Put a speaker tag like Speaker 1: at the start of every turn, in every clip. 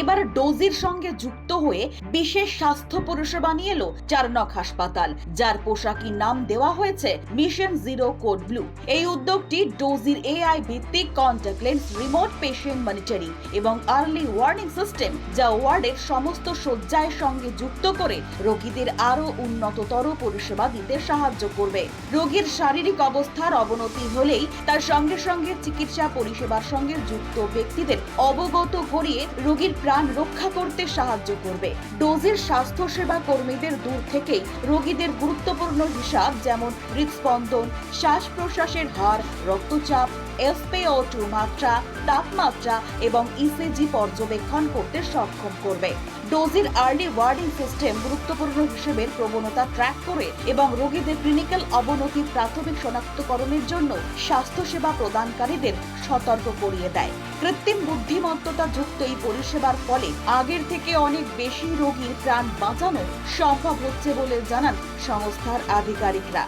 Speaker 1: এবার ডোজির সঙ্গে যুক্ত হয়ে বিশেষ স্বাস্থ্য পরিষেবা নিয়ে এলো চারনক হাসপাতাল, যার পোশাকি নাম দেওয়া হয়েছে মিশন জিরো কোড ব্লু এই উদ্যোগটি ডোজির এআই ভিত্তিক contact lens remote patient monitoring এবং আর্লি ওয়ার্নিং সিস্টেম যা ওয়ার্ডের সমস্ত শয্যার সঙ্গে যুক্ত করে রোগীদের আরও উন্নততর পরিষেবা দিতে সাহায্য করবে। রোগীর শারীরিক অবস্থার অবনতি হলেই তার সঙ্গে সঙ্গে চিকিৎসা পরিষেবার সঙ্গে যুক্ত ব্যক্তিদের অবগত করিয়ে রোগীর প্রাণ রক্ষা করতে সাহায্য করবে। ডোজের স্বাস্থ্যসেবা কর্মীদের দূর থেকে রোগীদের গুরুত্বপূর্ণ হিসাব, যেমন হৃদস্পন্দন শ্বাস প্রশ্বাসের হার, রক্তচাপ এসপিও টু মাত্রা তাপমাত্রা এবং ইসিজি পর্যবেক্ষণ করতে সক্ষম করবে। ডোজের আর্লি ওয়ার্ডিং সিস্টেম গুরুত্বপূর্ণ হিসেবে প্রবণতা ট্র্যাক করে এবং রোগীদের ক্লিনিক্যাল অবনতি প্রাথমিক শনাক্তকরণের জন্য স্বাস্থ্যসেবা প্রদানকারীদের সতর্ক করিয়ে দেয়। কৃত্রিম বুদ্ধিমত্তা যুক্ত এই পরিষেবার ফলে আগের থেকে অনেক বেশি রোগীর প্রাণ বাঁচানো সম্ভব হচ্ছে বলে জানান সংস্থার আধিকারিকরা।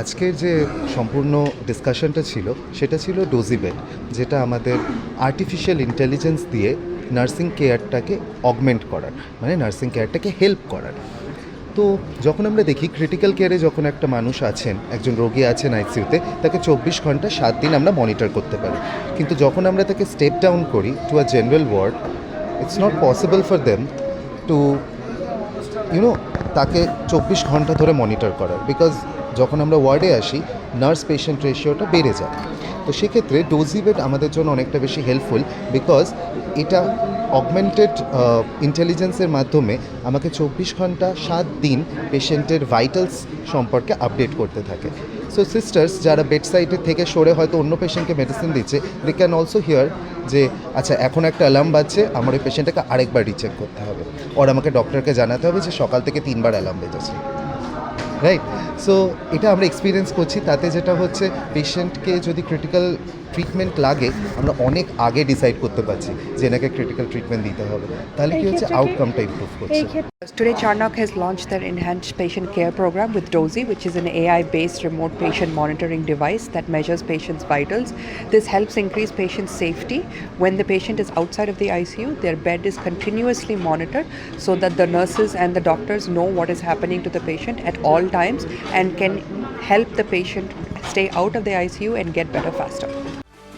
Speaker 2: আজকের যে সম্পূর্ণ ডিসকাশনটা ছিল, সেটা ছিল ডোজিবেড যেটা আমাদের আর্টিফিশিয়াল ইন্টেলিজেন্স দিয়ে নার্সিং কেয়ারটাকে অগমেন্ট করার মানে নার্সিং কেয়ারটাকে হেল্প করার। তো যখন আমরা দেখি ক্রিটিক্যাল কেয়ারে যখন একটা মানুষ আছেন, একজন রোগী আছেন আইসিইউতে তাকে চব্বিশ ঘণ্টা সাত দিন আমরা মনিটর করতে পারি। কিন্তু যখন আমরা তাকে স্টেপ ডাউন করি to a general ward it's not possible for them to you know তাকে চব্বিশ ঘণ্টা ধরে মনিটর করার। বিকজ যখন আমরা ওয়ার্ডে আসি নার্স পেশেন্ট রেশিওটা বেড়ে যায়। তো সেক্ষেত্রে ডোজিবেড আমাদের জন্য অনেকটা বেশি হেল্পফুল বিকজ এটা অগমেন্টেড ইন্টেলিজেন্সের মাধ্যমে আমাকে চব্বিশ ঘণ্টা সাত দিন পেশেন্টের ভাইটালস সম্পর্কে আপডেট করতে থাকে। সো সিস্টার্স যারা বেড সাইডে থেকে সরে হয়তো অন্য পেশেন্টকে মেডিসিন দিচ্ছে দে ক্যান অলসো হিয়ার যে আচ্ছা এখন একটা অ্যালার্ম বাজছে, আমার ওই পেশেন্টটাকে আরেকবার রিচেক করতে হবে। ওর আমাকে ডক্টরকে জানাতে হবে যে, সকাল থেকে তিনবার অ্যালার্ম বেজেছে। রাইট সো এটা আমরা এক্সপিরিয়েন্স করছি। তাতে যেটা হচ্ছে পেশেন্টকে যদি ক্রিটিক্যাল ট্রিটমেন্ট লাগে আমরা অনেক আগে ডিসাইড করতে পারছি যে এনাকে ক্রিটিক্যাল ট্রিটমেন্ট দিতে হবে তাহলে কি হচ্ছে আউটকামটা ইমপ্রুভ করছে
Speaker 3: Today, Charnock has launched their enhanced patient care program with DOSI, which is an AI based remote patient monitoring device that measures patients' vitals. This helps increase patient safety. When the patient is outside of the ICU, their bed is continuously monitored so that the nurses and the doctors know what is happening to the patient at all times and can help the patient stay out of the ICU and get better faster.